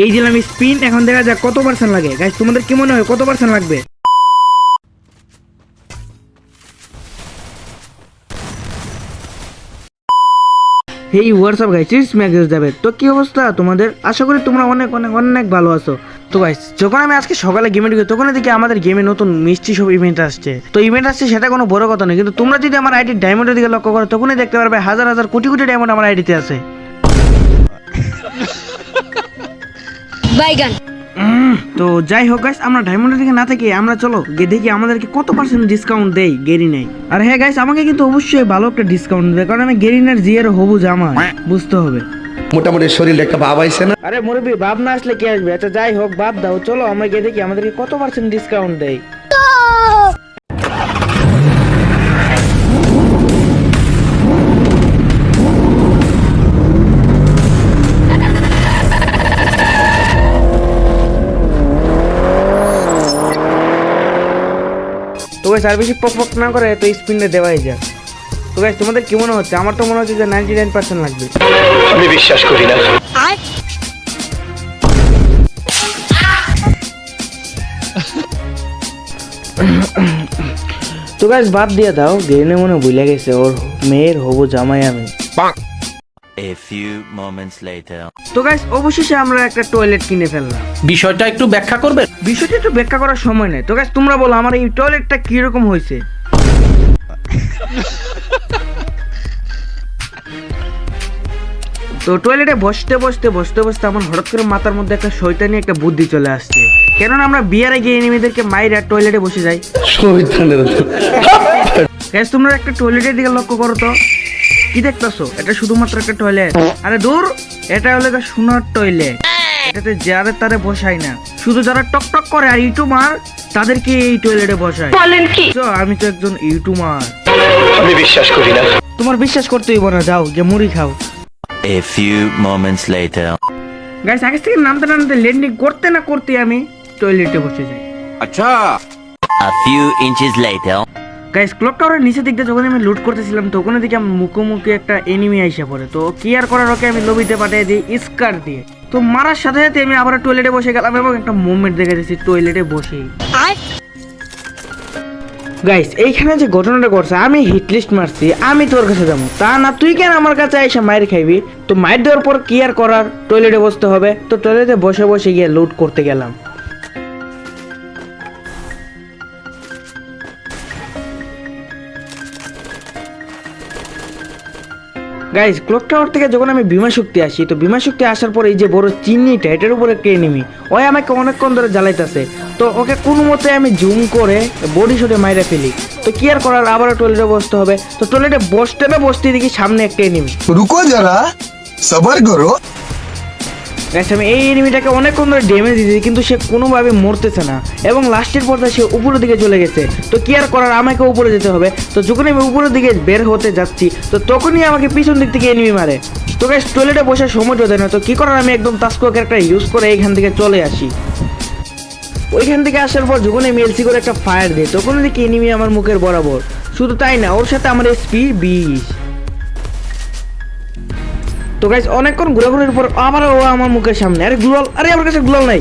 এই দিলাম স্পিন এখন দেখা যাক কত পার্সেন্ট লাগে। গাইস তোমাদের কি মনে হয় কত পার্সেন্ট লাগবে? এই হোয়াটসঅ্যাপ গাইস গাইছিস ম্যাগেজ যাবে তো কি অবস্থা তোমাদের? আশা করি তোমরা অনেক অনেক অনেক ভালো আছো। তো গাইস যখন আমি আজকে সকালে গেমে ঢুকি, তখন দেখি আমাদের গেমে নতুন মিষ্টি সব ইভেন্ট আসছে। তো ইভেন্ট আসছে সেটা কোনো বড় কথা নয়, কিন্তু তোমরা যদি আমার আইডি ডায়মন্ডের দিকে লক্ষ্য করো, তখনই দেখতে পারবে হাজার হাজার, কোটি কোটি ডায়মন্ড আমার আইডিতে আছে। বাইগান। তো যাই হোক গাইস আমরা ডায়মন্ডের দিকে না থেকে আমরা চলো গিয়ে দেখি আমাদেরকে কত পার্সেন্ট ডিসকাউন্ট দেয় গেরি নেই। আর হ্যাঁ গাইস আমাকে কিন্তু অবশ্যই ভালো একটা ডিসকাউন্ট দেবে কারণ আমি গেরিনার জিয়ের হবু জামা বুঝতে হবে। মোটামুটি শরীরে একটা ভাব আইছে না? আরে মুরব্বী ভাব না আসলে কি আসবে? আচ্ছা যাই হোক ভাব দাও চলো আমরা গিয়ে দেখি আমাদেরকে কত পার্সেন্ট ডিসকাউন্ট দেয়। তো গাইস আর বেশি পক পক না করে তো স্পিনটা দেওয়াই যাক। তো গাইস তোমাদের কি মনে হচ্ছে? আমার তো মনে হচ্ছে যে নাইনটি নাইন পার্সেন্ট লাগবে। আমি বিশ্বাস করি না। তো গাইস বাদ দিয়ে দাও গেনে মনে ভুলে গেছে ওর মেয়ের হবু জামাই আমি। A few moments later. তো গাইস অবশেষে আমরা একটা টয়লেট কিনে ফেললাম। বিষয়টা একটু ব্যাখ্যা করবে বিষয়টা একটু ব্যাখ্যা করার সময় নেই। তো গাইস তোমরা বলো আমার এই টয়লেটটা কীরকম হয়েছে? তো টয়লেটে বসতে বসতে বসতে বসতে আমার হঠাৎ করে মাথার মধ্যে একটা শয়তানি একটা বুদ্ধি চলে আসছে। কেননা আমরা বিয়ারে গিয়ে এনিমিদেরকে মাইরা টয়লেটে বসে যাই। গ্যাস তোমরা একটা টয়লেটের দিকে লক্ষ্য করো তো। কি দেখতেছো? এটা শুধুমাত্র একটা টয়লেট আরে দূর এটা হলো একটা সোনার টয়লেট এটাতে যারে তারে বসাই না। শুধু যারা টক টক করে আর ইউটিউবার তাদেরকে এই টয়লেটে বসায়। বলেন কি? আমি তো একজন ইউটিউবার। আমি বিশ্বাস করি না। তোমার বিশ্বাস করতেই না যাও যে মুড়ি খাও। A few moments later. Guys আগে থেকে নামতে নামতে ল্যান্ডিং করতে না করতে আমি টয়লেটে বসে যাই। A few inches later. Guys clock টাওয়ারের নিচে দিক দিয়ে যখন আমি লুট করতেছিলাম তখন দিকে আমার মুখোমুখি একটা এনিমি আইসা পড়ে। তো কি আর করার ওকে আমি লবিতে পাঠিয়ে দিই স্কার দিয়ে। তো মারার সাথে সাথে আমি আবার টয়লেটে বসে গেলাম এবং একটা মুভমেন্ট দেখে দিয়েছি টয়লেটে বসেই। আর গাইস এইখানে যে ঘটনাটা ঘটছে আমি হিট লিস্ট মারছি আমি তোর কাছে যাব। তা না তুই কেন আমার কাছে এসে মায়ের খাইবি? তো মায়ের দেওয়ার পর কি আর করার টয়লেটে বসতে হবে। তো টয়লেটে বসে বসে গিয়ে লুট করতে গেলাম। গাইজ ক্লক টাওয়ার থেকে যখন আমি বিমা শক্তি আসি, তো বিমা শক্তি আসার পরে এই যে বড় চিনিটা, এটার উপরে কে নিমি? ওই আমাকে অনেকক্ষণ ধরে জ্বালাইতেছে। তো ওকে কোনো মতে আমি জুম করে বডি শটে মাইরা ফেলি। তো কি আর করার? আবারও টয়লেটে বসতে হবে। তো টয়লেটে বসতে না বসতে দেখি সামনে একটা এনিমি রুকো যারা, সবার করো আমি এই এনিমিটাকে অনেকক্ষণ ধরে ড্যামেজ দিয়েছি কিন্তু সে কোনোভাবে মরতেছে না। এবং লাস্টের পর্যায়ে সে উপরের দিকে চলে গেছে। তো কি আর করার? আমাকে উপরে যেতে হবে। তো যখন আমি উপরের দিকে বের হতে যাচ্ছি, তো তখনই আমাকে পিছন দিক থেকে এনিমি মারে। তো গাইস টয়লেটে বসার সময় তো দেয় না। তো কি করার? আমি একদম তাস্কোকে একটা ইউজ করে এইখান থেকে চলে আসি। ওইখান থেকে আসার পর যখন আমি এলসি করে একটা ফায়ার দিই তখন দেখি এনিমি আমার মুখের বরাবর। শুধু তাই না, ওর সাথে আমার এসপি বিশ তো গাইস অনেকক্ষণ ঘোরাঘুরির পর আবার ও আমার মুখের সামনে। আরে গ্লোয়াল, আরে আমার কাছে গ্লোয়াল নাই।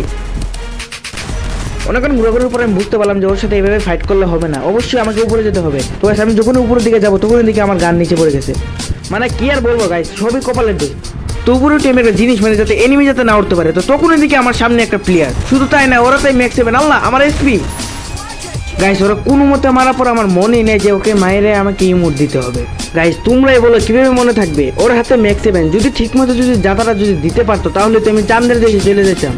অনেকক্ষণ ঘোরাঘুরির পর আমি বুঝতে পারলাম যে ওর সাথে এইভাবে ফাইট করলে হবে না। অবশ্যই আমাকে উপরে যেতে হবে। তো গাইস আমি যখন উপরের দিকে যাব তখন দিকে আমার গান নিচে পড়ে গেছে। মানে কি আর বলব গাইস সবই কপালের দিক তো উপরে টিম একটা জিনিস মানে যাতে এনিমি যাতে না উঠতে পারে। তো তখন দিকে আমার সামনে একটা প্লেয়ার শুধু তাই না, ওরা তাই ম্যাক্স সেভেন আল্লাহ, আমার এসপি গাইস ওরা কোনো মতে মারার পর আমার মনেই নেই যে ওকে মায়েরে আমাকে ইমোট দিতে হবে। গাইস তোমরাই বলো কীভাবে মনে থাকবে? ওর হাতে ম্যাক্স সেভেন যদি ঠিকমতো যদি যাতাটা যদি দিতে পারতো, তাহলে তো আমি চান্দের দেশে চলে যেতাম।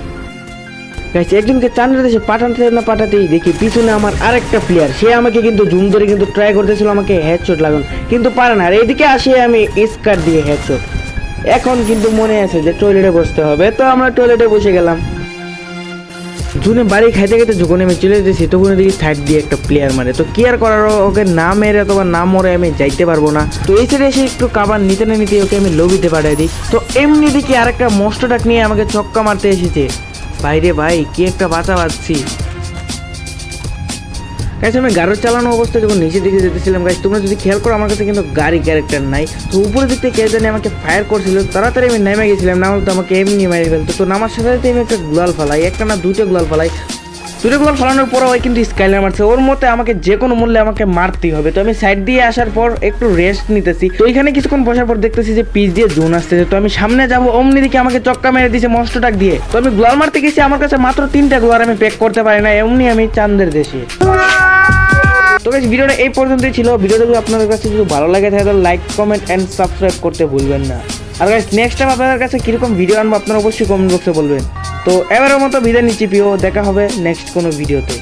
গাইস একজনকে চান্দের দেশে পাঠাতে না পাঠাতেই দেখি পিছনে আমার আরেকটা প্লেয়ার সে আমাকে কিন্তু জুম ধরে কিন্তু ট্রাই করতেছিল আমাকে হেডশট লাগানো কিন্তু পারে না। আর এইদিকে আসে আমি স্কার দিয়ে হেডশট এখন কিন্তু মনে আছে যে টয়লেটে বসতে হবে। তো আমরা টয়লেটে বসে গেলাম। জুনে বাড়ি খাইতে খাইতে যখন আমি চলে যেতেছি তখন দেখি সাইড দিয়ে একটা প্লেয়ার মারে। তো কি আর করার, ওকে না মেরে অথবা না মরে আমি যাইতে পারব না। তো এই সাইডে এসে একটু কাবার নিতে না নিতে ওকে আমি লবিতে পাঠিয়ে দিই। তো এমনি দেখি আরেকটা মস্ট ডাক নিয়ে আমাকে চক্কা মারতে এসেছে। ভাই রে ভাই, কি একটা বাঁচা পাচ্ছি গাইস আমি গাড়ি চালানো অবস্থায় যখন নিচের দিকে যেতেছিলাম গাইস তোমরা যদি খেয়াল করো, আমার কাছে কিন্তু গাড়ি ক্যারেক্টার নাই। তো উপরে দিক থেকে জানি আমাকে ফায়ার করছিল, তাড়াতাড়ি আমি নেমে গেছিলাম, না হলে তো আমাকে এমনি মেরে ফেলতো। তো নামার সাথে সাথে আমি একটা গুলাল ফালাই, একটা না দুটো গুলাল ফালাই। দুটো গুলাল ফালানোর পর ওই কিন্তু স্কাইলার মারছে। ওর মতে আমাকে যে কোনো মূল্যে আমাকে মারতেই হবে। তো আমি সাইড দিয়ে আসার পর একটু রেস্ট নিতেছি। তো এখানে কিছুক্ষণ বসার পর দেখতেছি যে পিচ দিয়ে জোন আসতেছে। তো আমি সামনে যাব, অমনি দিকে আমাকে চক্কা মেরে দিয়েছে মস্টটাক দিয়ে। তো আমি গ্লোয়াল মারতে গেছি, আমার কাছে মাত্র তিনটা গ্লোয়ার আমি প্যাক করতে পারি না এমনি আমি চান্দের দেশে। তো গাইস ভিডিওটা এই পর্যন্তই ছিল। ভিডিওটা যদি আপনাদের কাছে যদি ভালো লাগে তাহলে লাইক কমেন্ট অ্যান্ড সাবস্ক্রাইব করতে ভুলবেন না। আর গাইস নেক্সট টাইম আপনাদের কাছে কীরকম ভিডিও আনব, আপনারা অবশ্যই কমেন্ট বক্সে বলবেন। তো এবারের মতো বিদায় নিচ্ছি, প্রিয়। দেখা হবে নেক্সট কোনো ভিডিওতে